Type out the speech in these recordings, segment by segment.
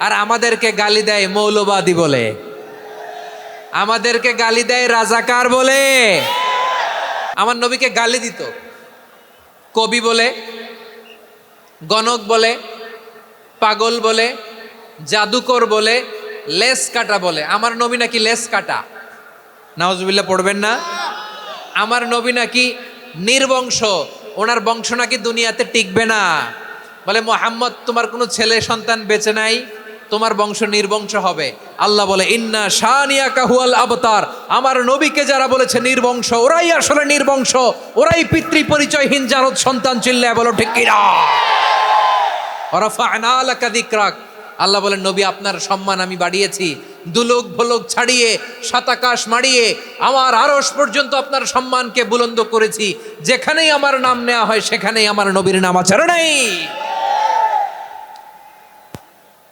আর আমাদেরকে গালি দেয় মৌলবাদী বলে। আমাদেরকে গালি দেয় রাজাকার বলে। আমার নবীকে গালি দিত। কবি বলে, গণক বলে, পাগল বলে, জাদুকর বলে, লেস কাটা বলে। আমার নবী নাকি লেস কাটা? নাওজবিল্লা পড়বেন না? আমার নবী নাকি নির্বংশ? ওনার বংশ নাকি দুনিয়াতে টিকবে না। বলে, মোহাম্মদ, তোমার কোনো ছেলে সন্তান বেঁচে নাই? তোমার বংশ নির্বংশ হবে। আল্লাহ বলে, ইন্না শানিয়া কাহুয়াল আবতার। আমার নবীকে যারা বলেছে নির্বংশ, ওরাই আসলে নির্বংশ। ওরাই পিতৃ পরিচয়হীন জারদ সন্তান চিল্লায় বলো, ঠিক কিনা যিকরাক। আল্লাহ বলেন, নবী, আপনার সম্মান আমি বাড়িয়েছি। দুলোক ভোলক ছাড়িয়ে, সাতাকাশ মারিয়ে আমার আরস পর্যন্ত আপনার সম্মানকে বুলন্দ করেছি। যেখানেই আমার নাম নেওয়া হয়, সেখানেই আমার নবীর নাম আছে রে নাই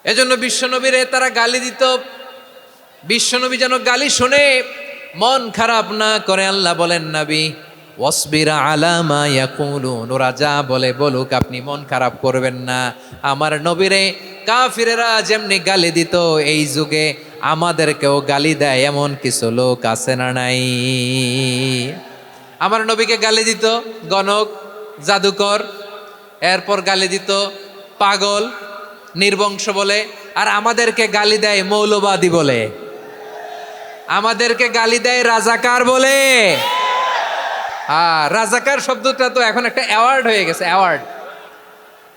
এজন্য বিশ্বনবীরে তারা গালি দিত। বিশ্বনবী যেন গালি শুনে মন খারাপ না করে আল্লাহ বলেন, নবী, ওয়াসবিরা আলামা ইয়াকুলুন। ওরা যা বলে বলুক, আপনি মন খারাপ করবেন না। আমার নবীরে কাফিরেরা যেমনি গালি দিত, এই যুগে আমাদেরকেও গালি দেয় এমন কিছু লোক আছে না নাই? আমার নবীকে গালি দিত গণক, জাদুকর, এরপর গালি দিত পাগল নির্বংশ বলে, আর আমাদেরকে গালি দেয় মৌলবাদী বলে। আমাদেরকে গালি দেয় রাজাকার বলে। হ্যাঁ রাজাকার শব্দটা তো এখন একটা অ্যাওয়ার্ড হয়ে গেছে অ্যাওয়ার্ড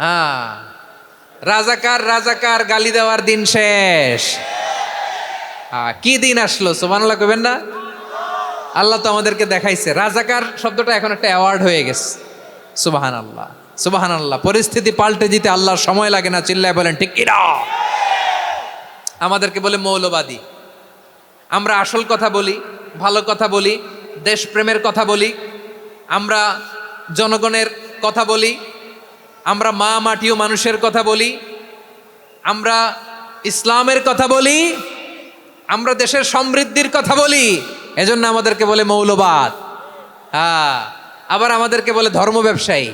হ্যাঁ রাজাকার রাজাকার, গালি দেওয়ার দিন শেষ। কি দিন আসলো সোমানাল্লাহ কবেন না? আল্লাহ তো আমাদেরকে দেখাইছে। রাজাকার শব্দটা এখন একটা অ্যাওয়ার্ড হয়ে গেছে সুবাহান আল্লাহ সুবাহান আল্লাহ পরিস্থিতি পাল্টে দিতে আল্লাহর সময় লাগে না, চিল্লায় বলেন, ঠিক কিনা? আমাদেরকে বলে মৌলবাদী। আমরা আসল কথা বলি, ভালো কথা বলি, দেশপ্রেমের কথা বলি, আমরা জনগণের কথা বলি, আমরা মা মাটিও মানুষের কথা বলি, আমরা ইসলামের কথা বলি, আমরা দেশের সমৃদ্ধির কথা বলি, এজন্য আমাদেরকে বলে মৌলবাদ। হ্যাঁ আবার আমাদেরকে বলে ধর্ম ব্যবসায়ী।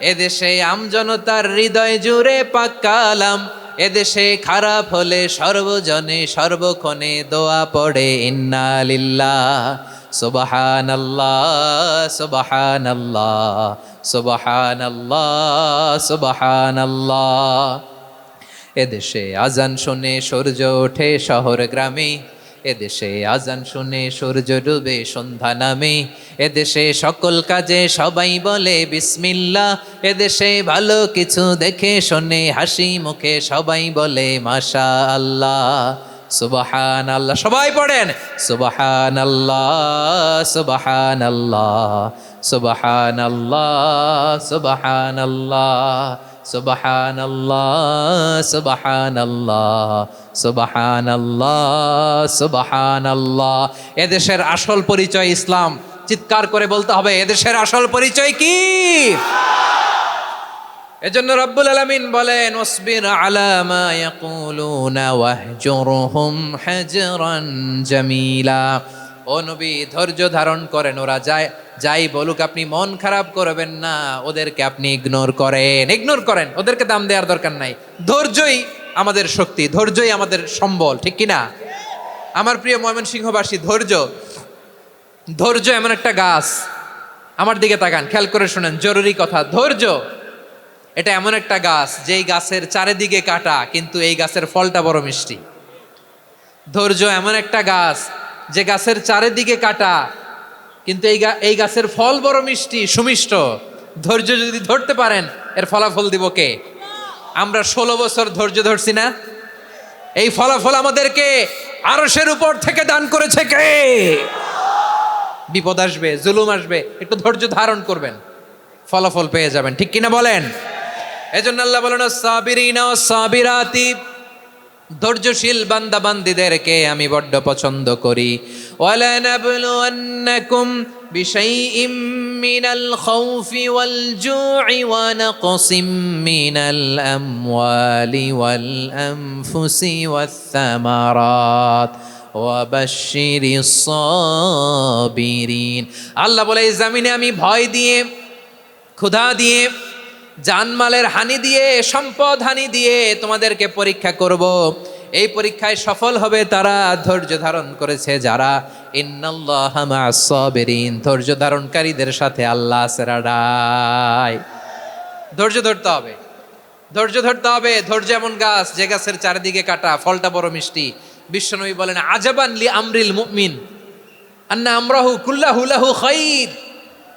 এদেশে আমজনতার হৃদয় জুড়ে পাক্কালাম এদেশে খারাপ হলে সর্বজনে সর্বক্ষণে দোয়া পড়ে, ইন্না লিল্লাহ সুবাহান আল্লাহ সুবাহান আল্লাহ সুবাহান সুবাহান এদেশে আজান শুনে সূর্য ওঠে শহর গ্রামে। এদেশে আজান শুনে সূর্য ডুবে সন্ধ্যা নামে। এদেশে সকল কাজে সবাই বলে বিসমিল্লা এদেশে ভালো কিছু দেখে শোনে হাসি মুখে সবাই বলে মাশা আল্লাহ সুবাহান আল্লাহ সবাই পড়েন। সুবাহান আল্লাহ সুবাহান আল্লাহ সুবাহান আল্লাহ সুবাহান আল্লাহ সুবাহান আল্লাহ সুবাহান আল্লাহ সুবাহান আল্লাহ সুবাহান আল্লাহ এদেশের আসল পরিচয় ইসলাম। চিৎকার করে বলতে হবে, এদেশের আসল পরিচয় কি? এজন্য রব্বুল আলামিন বলেন ওসবির আলা মা ইয়াকুলুনা ওয়াহজুরহুম হাজরান জামিলা। ও নবী, ধৈর্য ধারণ করেন, ওরা যায় যাই বলুক, আপনি মন খারাপ করবেন না, ওদেরকে আপনি ইগনোর করেন। ইগনোর করেন, ওদেরকে দাম দেওয়ার দরকার নাই। ধৈর্যই আমাদের শক্তি, ধৈর্যই আমাদের সম্বল, ঠিক কি না আমার প্রিয় ময়মনসিংহবাসী, ধৈর্য ধৈর্য এমন একটা গাছ। আমার দিকে তাকান, খেয়াল করে শোনেন, জরুরি কথা, ধৈর্য। এটা এমন একটা গাছ, যেই গাছের চারিদিকে কাটা, কিন্তু এই গাছের ফলটা বড় মিষ্টি। ধৈর্য এমন একটা গাছ, যে গাছের চারিদিকে কাটা, কিন্তু এই এই গাছের ফল বড় মিষ্টি, সুমিষ্ট। ধৈর্য যদি ধরতে পারেন, এর ফলাফল দিব কে? আমরা ষোলো বছর ধৈর্য ধরছি না? এই ফলাফল আমাদেরকে আরসের উপর থেকে দান করেছে কে? বিপদ আসবে, জুলুম আসবে, একটু ধৈর্য ধারণ করবেন। ফলাফল পেয়ে যাবেন, ঠিক কিনা বলেন? এজন্য আল্লাহ বলেন, সাবিরিনা সাবিরাতি, ধৈর্যশীল বান্দা বান্দিদেরকে আমি বড্ড পছন্দ করি। মিনাল ওয়াবাশশিরি সাবিরিন আল্লাহ বলে, এই জামিনে আমি ভয় দিয়ে, ক্ষুধা দিয়ে, জানমালের হানি দিয়ে, সম্পদ হানি দিয়ে তোমাদেরকে পরীক্ষা করব। এই পরীক্ষায় সফল হবে তারা ধৈর্য ধারণ করেছে যারা ইন্নাল্লাহ মা'আস সাবিরিন। ধৈর্য ধারণকারীদের সাথে আল্লাহ সেরাডায় ধৈর্য ধরতে হবে। ধৈর্য ধরতে হবে। ধৈর্য এমন গাছ যে গাছের চারিদিকে কাটা, ফলটা বড় মিষ্টি। বিশ্বনবী বলেন, আজাবান লি আমরিল মুমিন, আন্না আমরাহু কুল্লাহু লাহু খাইর,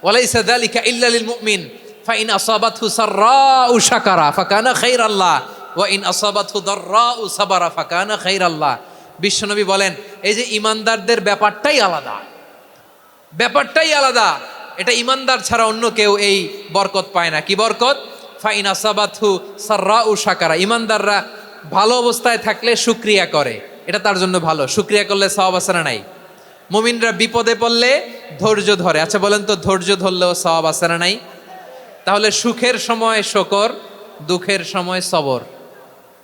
ওয়ালাইসা যালিকা ইল্লা লিল মুমিন ফাইন আসাবাতহু সাররাউ শাকারা ফাকানা খাইরাল্লাহ, ওয়া ইন আসাবাতহু দাররাউ সাবারা ফাকানা খাইরাল্লাহ। বিশ্বনবী বলেন, এই যে ইমানদারদের ব্যাপারটাই আলাদা ব্যাপারটাই আলাদা। এটা ইমানদার ছাড়া অন্য কেউ এই বরকত পায় না। কি বরকত? ফাইন আসাবাতহু সাররাউ শাকারা। ইমানদাররা ভালো অবস্থায় থাকলে শুক্রিয়া করে। এটা তার জন্য ভালো। শুক্রিয়া করলে আছে না নাই? মুমিনরা বিপদে পড়লে ধৈর্য ধরে। আচ্ছা বলেন তো, ধৈর্য ধরলেও আছে না নাই? তাহলে সুখের সময় শকর, দুঃখের সময় সবর।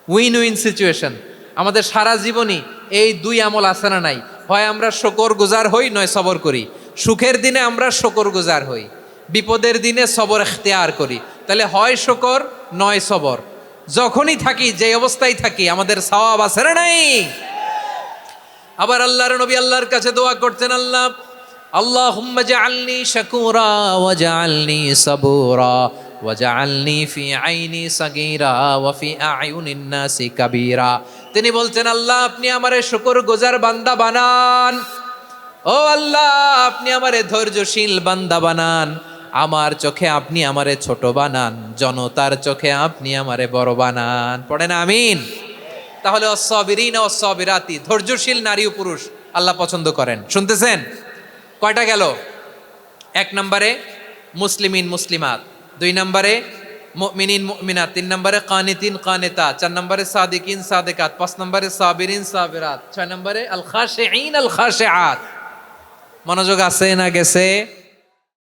উইন উইন সিচুয়েশন আমাদের সারা জীবনই এই দুই আমল না নাই? হয় আমরা শকর গুজার হই, নয় সবর করি। সুখের দিনে আমরা শকর গুজার হই। বিপদের দিনে সবর এখতিয়ার করি। তাহলে হয় শকর, নয় সবর। যখনই থাকি যে অবস্থায় থাকি, আমাদের সওয়াব আছে না নাই? আবার আল্লাহর নবী আল্লাহর কাছে দোয়া করতেন, আল্লাহ, আল্লাহুম্মা জাআলনি শাকুরা ওয়া জাআলনি সাবুরা ওয়া জাআলনি ফি আইনি সাগীরা ওয়া ফি আয়ুনিন তিনি বলছেন আল্লাহ, আপনি আমারে শুকর গুজার বান্দা বানান। ও আল্লাহ, আপনি আমারে ধৈর্যশীল বান্দা বানান। আমার চোখে আপনি আমারে ছোট বানান, জনতার চোখে আপনি আমারে বড় বানান। পড়েন, আমিন। তাহলে অসবিরিন অসবিরাতি ধৈর্যশীল নারী ও পুরুষ আল্লাহ পছন্দ করেন। শুনতেছেন? কয়টা গেল? এক নম্বরে মুসলিমিন মুসলিমাত, দুই নম্বরে মিনিন মুমিনাত, তিন নম্বরে কানিতিন কানেতা, চার নম্বরে সাদিকিন সাদেকাত, পাঁচ নম্বরে সাবিরিন সাবিরাত, ছয় নম্বরে আল খাশিঈন আল খাশিআত মনোযোগ আছে না গেছে?